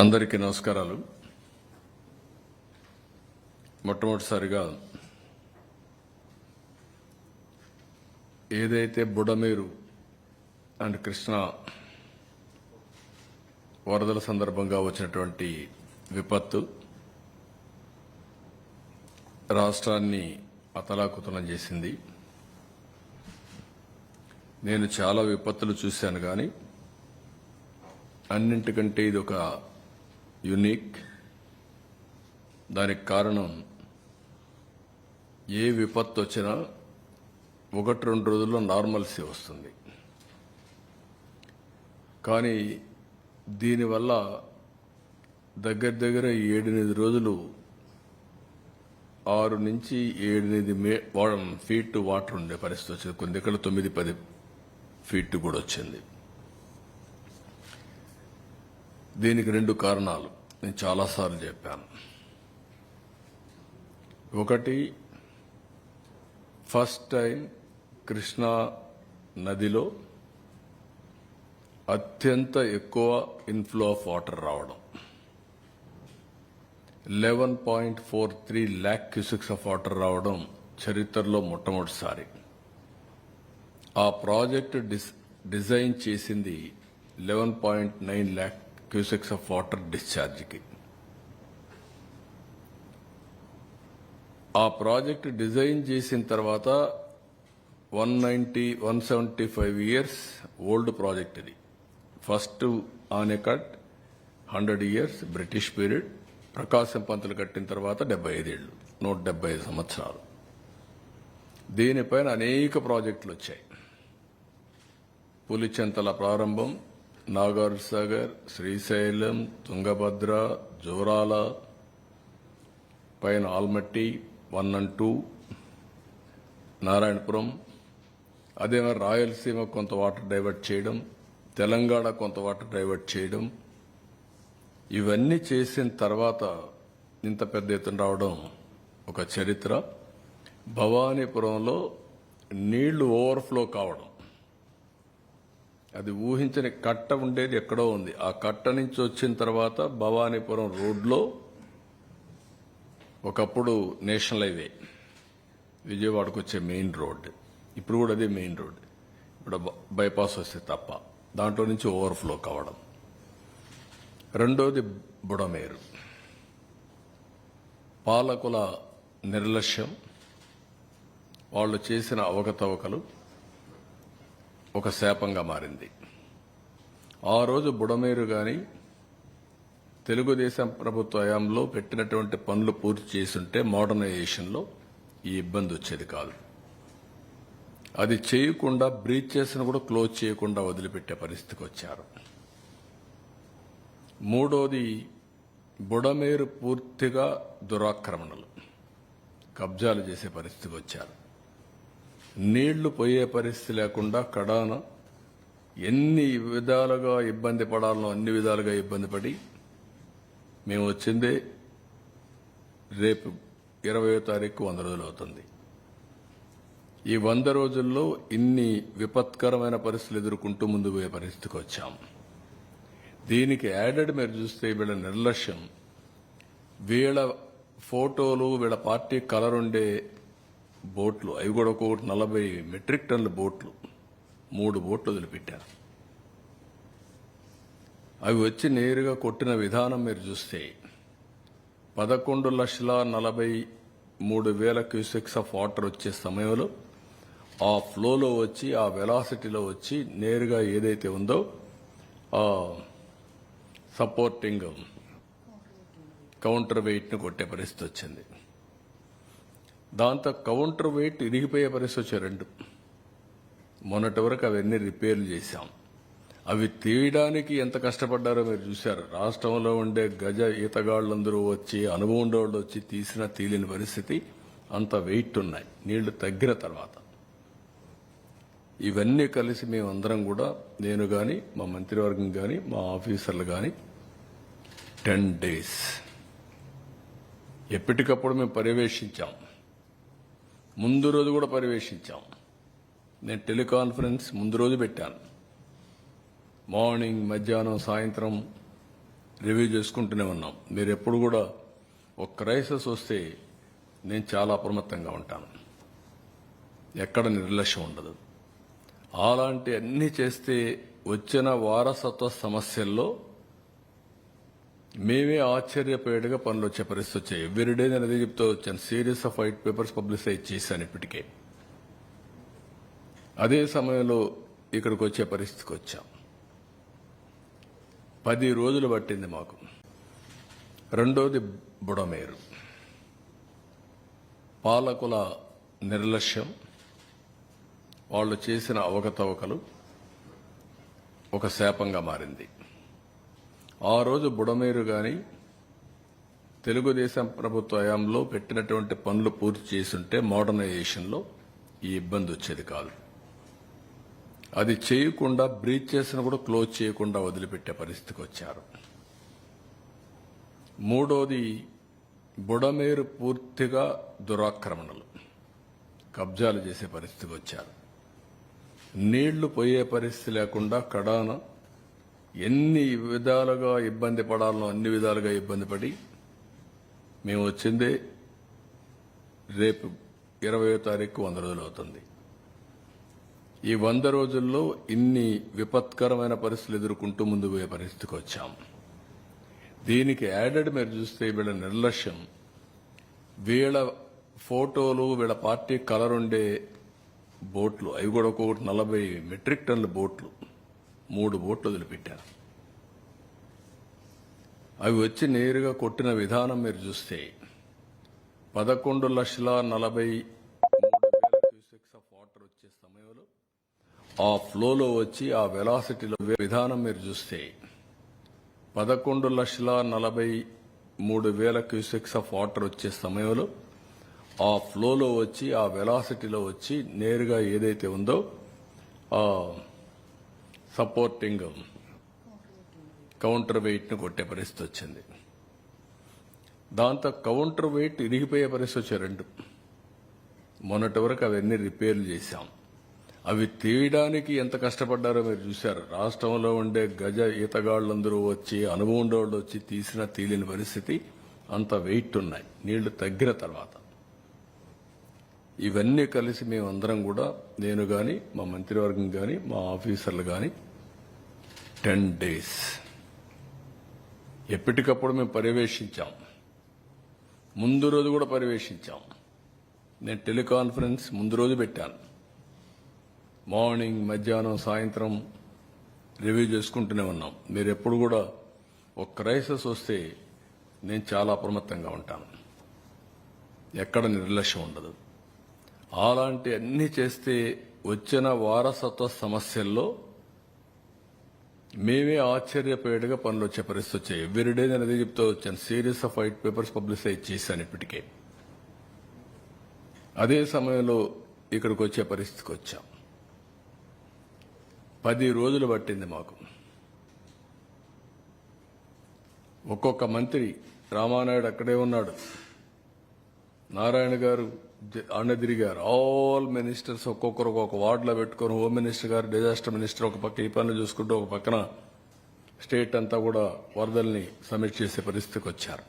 అందరికీ నమస్కారాలు. మొట్టమొదటిసారిగా ఏదైతే బుడమేరు అండ్ కృష్ణ వరదల సందర్భంగా వచ్చినటువంటి విపత్తు రాష్ట్రాన్ని అతలాకుతలం చేసింది. నేను చాలా విపత్తులు చూశాను కానీ అన్నింటికంటే ఇది ఒక యునిక్. దానికి కారణం ఏ విపత్తు వచ్చినా ఒకటి రెండు రోజుల్లో నార్మల్సీ వస్తుంది. కానీ దీనివల్ల దగ్గర దగ్గర ఏడెనిమిది రోజులు ఆరు నుంచి ఏడెనిమిది మే ఫీట్ వాటర్ ఉండే పరిస్థితి వచ్చింది. కొన్ని దగ్గర తొమ్మిది పది ఫీట్ కూడా వచ్చింది. దీనికి రెండు కారణాలు. నేను చాలాసార్లు చెప్పాను. ఒకటి ఫస్ట్ టైం కృష్ణా నదిలో అత్యంత ఎక్కువ ఇన్ఫ్లో ఆఫ్ వాటర్ రావడం. Eleven point four three lakh cusecs of water రావడం చరిత్రలో మొట్టమొదటిసారి. ఆ ప్రాజెక్టు డిస్ డిజైన్ చేసింది eleven point nine lakh cusecs of water డిశ్చార్జ్కి. ఆ ప్రాజెక్ట్ డిజైన్ చేసిన తర్వాత one ninety one seventy five years old project ఇది. First anicut hundred years British period Prakasam Pantulu కట్టిన తర్వాత డెబ్బై ఐదేళ్ళు నూట డెబ్బై ఐదు సంవత్సరాలు. దీనిపైన అనేక ప్రాజెక్టులు వచ్చాయి. పులిచెంతల ప్రారంభం నాగార్ సాగర్ శ్రీశైలం తుంగభద్ర జోరాల పైన Almatti one and two Narayanapuram. అదే మరి రాయలసీమ కొంత వాటర్ డైవర్ట్ చేయడం తెలంగాణ కొంత వాటర్ డైవర్ట్ చేయడం. ఇవన్నీ చేసిన తర్వాత ఇంత పెద్ద ఎత్తున రావడం ఒక చరిత్ర. భవానీపురంలో నీళ్ళు ఓవర్ఫ్లో కావడం. అది ఊహించని కట్ట ఉండేది ఎక్కడో ఉంది. ఆ కట్ట నుంచి వచ్చిన తర్వాత భవానీపురం రోడ్లో ఒకప్పుడు నేషనల్ హైవే విజయవాడకు వచ్చే మెయిన్ రోడ్. ఇప్పుడు కూడా అదే మెయిన్ రోడ్. ఇప్పుడు బైపాస్ వస్తే తప్ప. దాంట్లో నుంచి ఓవర్ఫ్లో కావడం. రెండోది బుడమేరు. పాలకుల నిర్లక్ష్యం. వాళ్ళు చేసిన అవకతవకలు ఒక శాపంగా మారింది. ఆ రోజు బుడమేరు గాని తెలుగుదేశం ప్రభుత్వ హయాంలో పెట్టినటువంటి పనులు పూర్తి చేసుంటే మోడర్నైజేషన్లో ఈ ఇబ్బంది వచ్చేది కాదు. అది చేయకుండా బ్రీచెస్ను కూడా క్లోజ్ చేయకుండా వదిలిపెట్టే పరిస్థితికి వచ్చారు. మూడోది బుడమేరు పూర్తిగా దురాక్రమణలు. కబ్జాలు చేసే పరిస్థితికి వచ్చారు. నీళ్ళు పోయే పరిస్థితి లేకుండా కడాన ఎన్ని విధాలుగా ఇబ్బంది పడాలనో అన్ని విధాలుగా ఇబ్బంది పడి మేము వచ్చిందే రేపు ఇరవయో తారీఖు వంద రోజులు అవుతుంది. ఈ వంద రోజుల్లో ఇన్ని విపత్కరమైన పరిస్థితులు ఎదుర్కొంటూ ముందు పోయే పరిస్థితికి వచ్చాం. దీనికి యాడెడ్ మీరు చూస్తే వీళ్ళ నిర్లక్ష్యం. వీళ్ళ ఫోటోలు వీళ్ళ పార్టీ కలర్ ఉండే బోట్లు. అవి కూడా ఒక్కొక్కటి నలభై మెట్రిక్ టన్నుల బోట్లు. మూడు బోట్లు వదిలిపెట్టారు. అవి వచ్చి నేరుగా కొట్టిన విధానం మీరు చూస్తే పదకొండు లక్షల నలభై మూడు వేల క్యూసెక్స్ ఆఫ్ వాటర్ వచ్చే సమయంలో ఆ ఫ్లోలో వచ్చి ఆ వెలాసిటీలో వచ్చి నేరుగా ఏదైతే ఉందో ఆ సపోర్టింగ్ కౌంటర్ వెయిట్ను కొట్టే పరిస్థితి వచ్చింది. దాంతో కౌంటర్ వెయిట్ ఇరిగిపోయే పరిస్థితి వచ్చాయి రెండు. మొన్నటి వరకు అవన్నీ రిపేర్లు చేశాం. అవి తీయడానికి ఎంత కష్టపడ్డారో మీరు చూశారు. రాష్ట్రంలో ఉండే గజ ఈతగాళ్ళందరూ వచ్చి అనుభవం ఉండేవాళ్ళు వచ్చి తీసిన తీలిన పరిస్థితి అంత వెయిట్ ఉన్నాయి. నీళ్ళు తగ్గిన తర్వాత. ఇవన్నీ కలిసి మేమందరం కూడా నేను కానీ మా మంత్రివర్గం కానీ మా ఆఫీసర్లు కానీ టెన్ డేస్. ఎప్పటికప్పుడు మేము పర్యవేక్షించాం. ముందు రోజు కూడా పర్యవేక్షించాం నేను టెలికాన్ఫరెన్స్ ముందు రోజు పెట్టాను. మార్నింగ్ మధ్యాహ్నం సాయంత్రం రివ్యూ చేసుకుంటూనే ఉన్నాం. మీరు ఎప్పుడు కూడా ఒక క్రైసిస్ వస్తే నేను చాలా అప్రమత్తంగా ఉంటాను. ఎక్కడ నిర్లక్ష్యం ఉండదు. అలాంటి అన్నీ చేస్తే వచ్చిన వారసత్వ సమస్యల్లో మేమే ఆశ్చర్యపోయేట్టుగా పనులు వచ్చే పరిస్థితి వచ్చాయి. ఎవ్రీడే నేను అదే చెప్తూ వచ్చాను. Series of white papers publicise చేశాను ఇప్పటికే. అదే సమయంలో ఇక్కడికి వచ్చే పరిస్థితికి వచ్చాం. పది రోజులు పట్టింది మాకు. రెండోది బుడమేరు. పాలకుల నిర్లక్ష్యం. వాళ్ళు చేసిన అవకతవకలు ఒక శాపంగా మారింది. ఆ రోజు బుడమేరు గాని తెలుగుదేశం ప్రభుత్వ హయాంలో పెట్టినటువంటి పనులు పూర్తి చేసుంటే మోడర్నైజేషన్లో ఈ ఇబ్బంది వచ్చేది కాదు. అది చేయకుండా బ్రీచ్ చేసిన కూడా క్లోజ్ చేయకుండా వదిలిపెట్టే పరిస్థితికి వచ్చారు. మూడోది బుడమేరు పూర్తిగా దురాక్రమణలు. కబ్జాలు చేసే పరిస్థితికి వచ్చారు. నీళ్ళు పోయే పరిస్థితి లేకుండా కడాన ఎన్ని విధాలుగా ఇబ్బంది పడాలనో అన్ని విధాలుగా ఇబ్బంది పడి మేము వచ్చిందే రేపు ఇరవయో తారీఖు వంద రోజులు అవుతుంది. ఈ వంద రోజుల్లో ఇన్ని విపత్కరమైన పరిస్థితులు ఎదుర్కొంటూ ముందు పోయే పరిస్థితికి వచ్చాం. దీనికి యాడెడ్ మీరు చూస్తే వీళ్ళ నిర్లక్ష్యం. వీళ్ళ ఫోటోలు వీళ్ళ పార్టీ కలర్ ఉండే బోట్లు అవి కూడా ఒక్కొక్కటి నలభై మెట్రిక్ టన్ల బోట్లు. మూడు బోట్లు వదిలిపెట్టారు. అవి వచ్చి నేరుగా కొట్టిన విధానం మీరు చూస్తే పదకొండు లక్షల నలభై మూడు వేల క్యూసెక్స్ ఆఫ్ వాటర్ వచ్చే సమయంలో ఆ ఫ్లోలో వచ్చి ఆ వెలాసిటీలో విధానం మీరు చూస్తే పదకొండు లక్షల నలభై మూడు వేల క్యూసెక్స్ ఆఫ్ వాటర్ వచ్చే సమయంలో ఆ ఫ్లోలో వచ్చి ఆ వెలాసిటీలో వచ్చి నేరుగా ఏదైతే ఉందో ఆ సపోర్టింగ్ కౌంటర్ వెయిట్ను కొట్టే పరిస్థితి వచ్చింది. దాంతో కౌంటర్ వెయిట్ ఇరిగిపోయే పరిస్థితి వచ్చాయి రెండు. మొన్నటి వరకు అవన్నీ రిపేర్లు చేశాం. అవి తీయడానికి ఎంత కష్టపడ్డారో మీరు చూశారు. రాష్ట్రంలో ఉండే గజ ఈతగాళ్ళందరూ వచ్చి అనుభవం వచ్చి తీసిన తీలిన పరిస్థితి అంత వెయిట్ ఉన్నాయి. నీళ్ళు తగ్గిన తర్వాత. ఇవన్నీ కలిసి మేమందరం కూడా నేను కానీ మా మంత్రివర్గం కానీ మా ఆఫీసర్లు కానీ టెన్ డేస్. ఎప్పటికప్పుడు మేము పర్యవేక్షించాం. ముందు రోజు కూడా పర్యవేక్షించాం. నేను టెలికాన్ఫరెన్స్ ముందు రోజు పెట్టాను. మార్నింగ్ మధ్యాహ్నం సాయంత్రం రివ్యూ చేసుకుంటూనే ఉన్నాం. మీరు ఎప్పుడు కూడా ఒక క్రైసిస్ వస్తే నేను చాలా అప్రమత్తంగా ఉంటాను. ఎక్కడ నిర్లక్ష్యం ఉండదు. అలాంటి అన్ని చేస్తే వచ్చిన వారసత్వ సమస్యల్లో మేమే ఆశ్చర్యపోయేట్టుగా పనులు వచ్చే పరిస్థితి వచ్చాయి. ఎవ్రీడే నేను అదే చెప్తూ వచ్చాను. Series of white papers publicise చేశాను ఇప్పటికే. అదే సమయంలో ఇక్కడికి వచ్చే పరిస్థితికి వచ్చాం. పది రోజులు పట్టింది మాకు. ఒక్కొక్క మంత్రి రామానాయుడు అక్కడే ఉన్నాడు. నారాయణ గారు అన్నదిరి గారు తిరిగారు. ఆల్ మినిస్టర్స్ ఒక్కొక్కరు ఒక్కొక్క వార్డులో పెట్టుకొని హోమ్ మినిస్టర్ గారు డిజాస్టర్ మినిస్టర్ ఒక పక్క ఈ పనులు చూసుకుంటూ ఒక పక్కన స్టేట్ అంతా కూడా వరదల్ని సమీక్ష చేసే పరిస్థితికి వచ్చారు.